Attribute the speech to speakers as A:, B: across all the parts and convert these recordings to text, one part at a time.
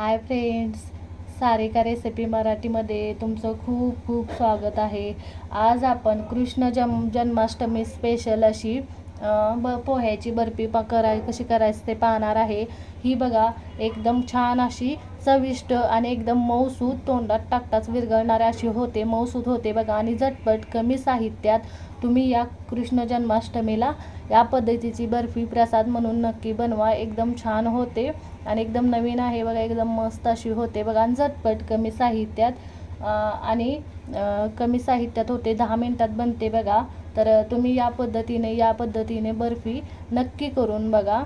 A: Hi friends Sarika recipe मराठीमध्ये तुमचं खूप खूप स्वागत आहे. आज आपण कृष्ण जम जन्माष्टमी स्पेशल अशी ब पोह्याची बर्फी पा कराय कशी करायची ते पाहणार आहे. ही बघा एकदम छान अशी चविष्ट आणि एकदम मऊसूद तोंडात टाकताच विरघळणारे अशी होते मऊसूद होते बघा. आणि झटपट कमी साहित्यात तुम्ही या कृष्ण जन्माष्टमीला या पद्धतीची बर्फी प्रसाद म्हणून नक्की बनवा. एकदम छान होते आणि एकदम नवीन आहे बघा एकदम मस्त अशी होते बघा. आणि झटपट कमी साहित्यात आणि कमी साहित्यात होते. दहा मिनटात बनते बघा. तर तुम्ही या पद्धतीने या पद्धतीने बर्फी नक्की करून बघा.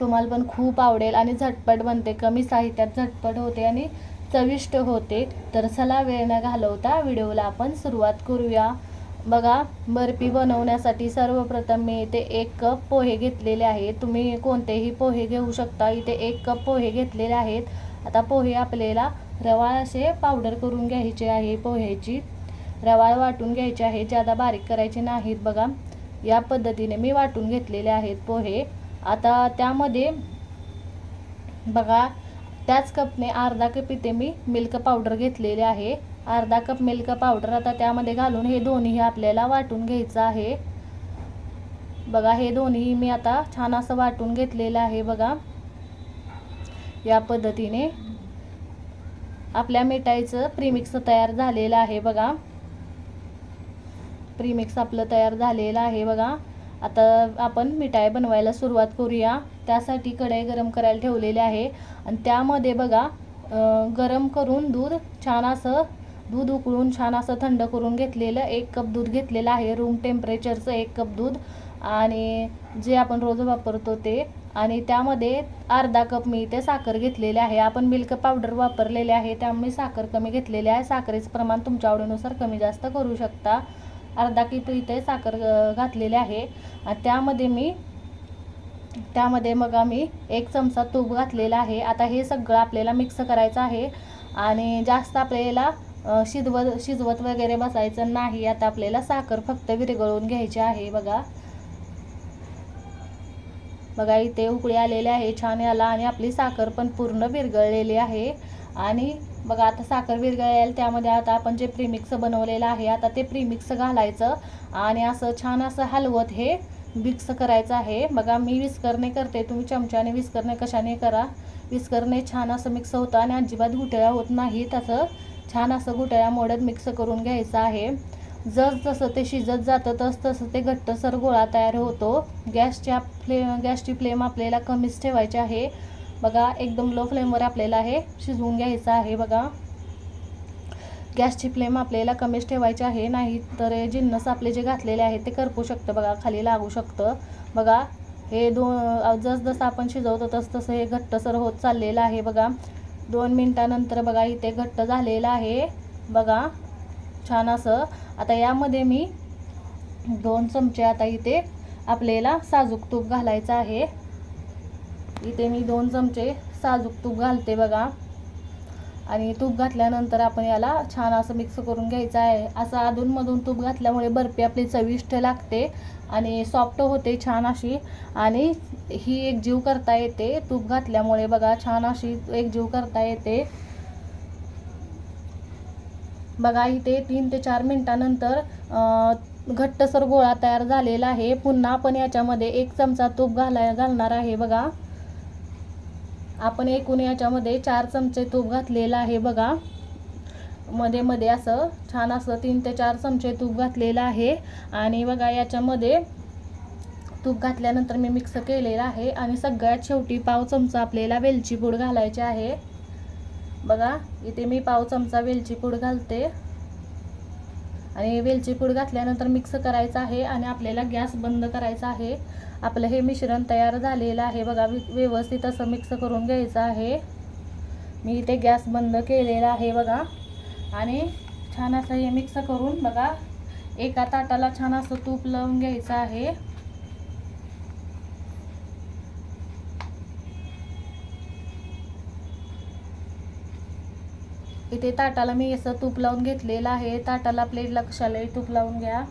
A: तुम्हाला पण खूप आवडेल आणि झटपट बनते कमी साहित्यात झटपट होते आणि चविष्ट होते. तर चला वेळ न घालवता व्हिडिओला आपण सुरुवात करूया. बघा बर्फी बनवण्यासाठी सर्वप्रथम मी इथे एक कप पोहे घेतलेले आहेत. तुम्ही कोणतेही पोहे घेऊ शकता. इथे एक कप पोहे घेतलेले आहेत. आता पोहे आपल्याला रवाळ असे पावडर करून घ्यायचे आहे. पोह्याची रवाळ वाटून घ्यायचे आहेत ज्यादा बारीक करायचे नाहीत. बघा या पद्धतीने मी वाटून घेतलेले आहेत पोहे. आता त्यामध्ये बघा त्याच कपने अर्धा कप इथे मी मिल्क पावडर घेतलेले आहे. अर्धा कप मिल्क पावडर आता त्यामध्ये घालून हे दोन्ही आपल्याला वाटून घ्यायचं आहे. बघा हे दोन्ही मी आता छान असं वाटून घेतलेलं आहे. बघा या पद्धतीने आपल्या मिठाईचं प्रीमिक्स तयार झालेलं आहे. बघा प्रीमिक्स आपलं तयार झालेलं आहे बघा. आता आपण मिठाई बनवायला सुरुवात करूया. त्यासाठी कढई गरम करायला ठेवलेली आहे. आणि त्यामध्ये बघा गरम करून दूध छान असं दूध उकळून छान असं थंड करून घेतलेलं एक कप दूध घेतलेलं आहे. रूम टेम्परेचरचं एक कप दूध. आणि जे आपण रोज वापरतो ते. आणि त्यामध्ये अर्धा कप मी इथे साखर घेतलेले आहे. आपण मिल्क पावडर वापरलेले आहे. त्यामुळे साखर कमी घेतलेली आहे. साखरेचं प्रमाण तुमच्या आवडीनुसार कमी जास्त करू शकता. अर्धा किलो इथे साखर घातलेले आहे. त्यामध्ये मी त्यामध्ये मग आम्ही एक चमचा तूप घातलेला आहे. आता हे सगळं आपल्याला मिक्स करायचं आहे. आणि जास्त आपल्याला शिजवत शिजवत वगैरे बसायचं नाही. आता आपल्याला साखर फक्त विरघळून घ्यायची आहे. बघा. बघा इथे उकळी आलेले आहे. छान याला आणि आपली साखर पण पूर्ण विरघळलेली आहे. आणि बघा आता साखर विरघळेल त्यामध्ये आता आपण जे प्रीमिक्स बनवलेलं आहे आता ते प्रीमिक्स घालायचं आणि असं छान असं हलवत हे मिक्स करायचं आहे. बघा मी विस्करणे करते तुम्ही चमच्याने विस्करणे कशाने करा. विस्करणे छान असं मिक्स होतं आणि अजिबात गुटळ्या होत नाही. तसं छान असं गुटळ्या मोडत मिक्स करून घ्यायचं आहे. जस जसं ते शिजत जातं तस तसं ते घट्टसर गोळा तयार होतो. गॅसच्या फ्ले गॅसची फ्लेम आपल्याला कमीच ठेवायची आहे. बघा एकदम लो फ्लेमवर आपल्याला हे शिजवून घ्यायचं आहे बघा. गॅसची फ्लेम आपल्याला कमीच ठेवायची आहे नाही तर जिन्नस आपले जे घातलेले आहेत ते करपू शकतं बघा खाली लागू शकतं. बघा हे दोन जसजसं आपण शिजवतो तस तसं हे घट्टसर होत चाललेलं आहे बघा. दोन मिनटानंतर बघा इथे घट्ट झालेलं आहे. बघा छान असं. आता यामध्ये मी दोन चमचे आता इथे आपल्याला साजूक तूप घालायचं आहे. इथे मी दोन चमचे साजूक तूप घालते बघा. आणि तूप घातल्यानंतर आपण याला छान असं मिक्स करून घ्यायचं आहे. असं अधूनमधून तूप घातल्यामुळे बर्फी आपली चविष्ट लागते आणि सॉफ्ट होते छान अशी. आणि ही एक जीव करता येते. तूप घातल्यामुळे बघा छान अशी एक जीव करता येते. बघा इथे तीन ते चार मिनटानंतर घट्टसर गोळा तयार झालेला आहे. पुन्हा आपण याच्यामध्ये एक चमचा तूप घालाय घालणार आहे बघा. आपण एकूण याच्यामध्ये चार चमचे तूप घातलेलं आहे बघा. मध्ये मध्ये असं छान असं तीन ते चार चमचे तूप घातलेलं आहे. आणि बघा याच्यामध्ये तूप घातल्यानंतर मी मिक्स केलेलं आहे. आणि सगळ्यात शेवटी पाव चमचा आपल्याला वेलची पूड घालायची आहे. बघा इथे मी पाव चमचा वेलची पूड घालते. आणि वेलची पूड घातल्यानंतर मिक्स करायचं आहे आणि आपल्याला गॅस बंद करायचा आहे. आपलं हे मिश्रण तयार झालेलं आहे. बघा वि- व्यवस्थित असं मिक्स करून घ्यायचं आहे. मी इथे गॅस बंद केलेला आहे बघा. आणि छान असं हे मिक्स करून बघा एका ताटाला छान असं तूप लावून घ्यायचं आहे. इथे ताटाला मी असं तूप लावून घेतलेलं आहे. ताटाला प्लेटला कशालाही तूप लावून घ्या.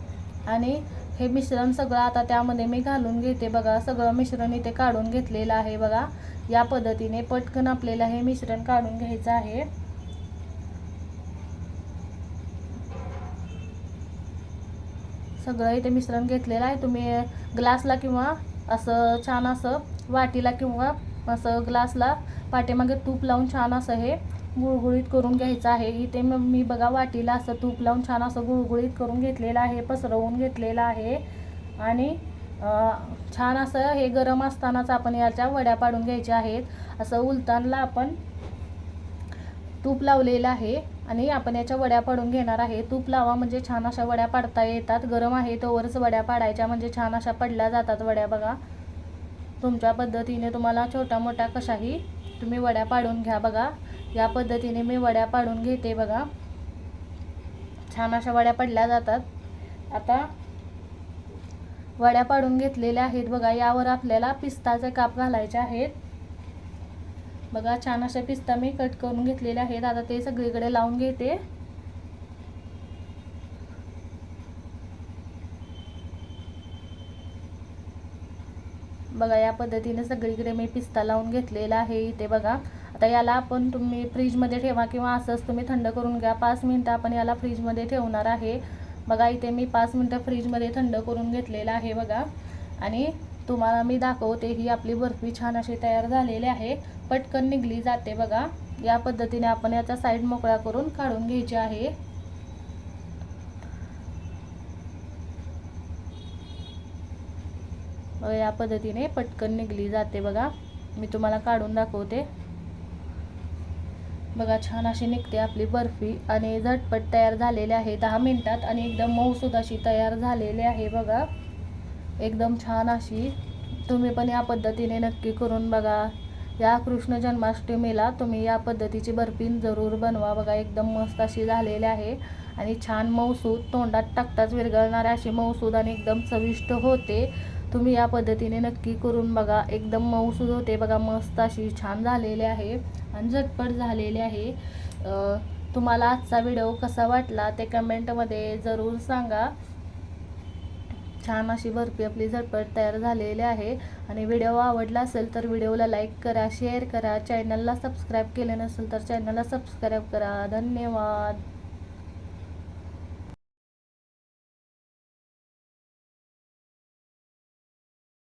A: आणि हे मिश्रण सगळं आता त्यामध्ये मी घालून घेते बघा. सगळं मिश्रण इथे काढून घेतलेलं आहे बघा. या पद्धतीने पटकन आपल्याला हे मिश्रण काढून घ्यायचं आहे. सगळं इथे मिश्रण घेतलेलं आहे. तुम्ही ग्लासला किंवा असं छान असं वाटीला किंवा असं ग्लासला पाठीमागे तूप लावून छान असं हे गुळगुळीत करून घ्यायचं आहे. इथे मग मी बघा वाटीला असं तूप लावून छान असं गुळगुळीत करून घेतलेलं आहे पसरवून घेतलेलं आहे. आणि छान असं हे गरम असतानाच आपण याच्या वड्या पाडून घ्यायच्या आहेत. असं उलतानला आपण तूप लावलेलं आहे आणि आपण याच्या वड्या पाडून घेणार आहे. तूप लावा म्हणजे छान अशा वड्या पाडता येतात. गरम आहे तोवरच वड्या पाडायच्या म्हणजे छान अशा पडल्या जातात वड्या बघा. तुमच्या पद्धतीने तुम्हाला छोट्या मोठ्या कशाही तुम्ही वड्या पाडून घ्या बघा. या पद्धतीने मी वड्या पाडून घेते बघा. छान अशा वड्या पडल्या जातात. आता वड्या पाडून घेतलेल्या आहेत बघा. यावर आपल्याला पिस्ताचे काप घालायचे आहेत. बघा छान अशा पिस्ता मी कट करून घेतलेले आहेत. आता ते सगळीकडे लावून घेते. बघा या पद्धतीने सगळीकडे मी पिस्ता लावून घेतलेला आहे इथे बघा. आता याला आपण तुम्ही फ्रीजमध्ये ठेवा किंवा असंच तुम्ही थंड करून घ्या. पाच मिनटं आपण याला फ्रीजमध्ये ठेवणार आहे. बघा इथे मी पाच मिनटं फ्रीजमध्ये थंड करून घेतलेलं आहे बघा. आणि तुम्हाला मी दाखवते ही आपली बर्फी छान अशी तयार झालेली आहे. पटकन निघली जाते बघा. या पद्धतीने आपण याचा साईड मोकळा करून काढून घ्यायची आहे. या पद्धतीने पटकन निघली जाते बघा. मी तुम्हाला काढून दाखवते. बघा छान अशी निघते आपली बर्फी आणि झटपट तयार झालेली आहे. दहा मिनटात आणि एकदम मऊसूद अशी तयार झालेली आहे बघा. एकदम छान अशी. तुम्ही पण या पद्धतीने नक्की करून बघा. या कृष्ण जन्माष्टमीला तुम्ही या पद्धतीची बर्फी जरूर बनवा बघा. एकदम मस्त अशी झालेली आहे आणि छान मऊसूद तोंडात टाकताच विरघळणारे अशी मऊसूद आणि एकदम चविष्ट होते. तुम्ही या पद्धतीने नक्की करून बघा. एकदम मऊसूद होते बघा. मस्त अशी छान झालेली आहे आणि झटपट झालेली आहे. तुम्हाला आजचा व्हिडिओ कसा वाटला ते कमेंटमध्ये जरूर सांगा. छान अशी बर्फी आपली झटपट तयार झालेली आहे. आणि व्हिडिओ आवडला असेल तर व्हिडिओला लाईक करा शेअर करा. चॅनलला सबस्क्राईब केले नसेल तर चॅनलला सबस्क्राईब करा. धन्यवाद.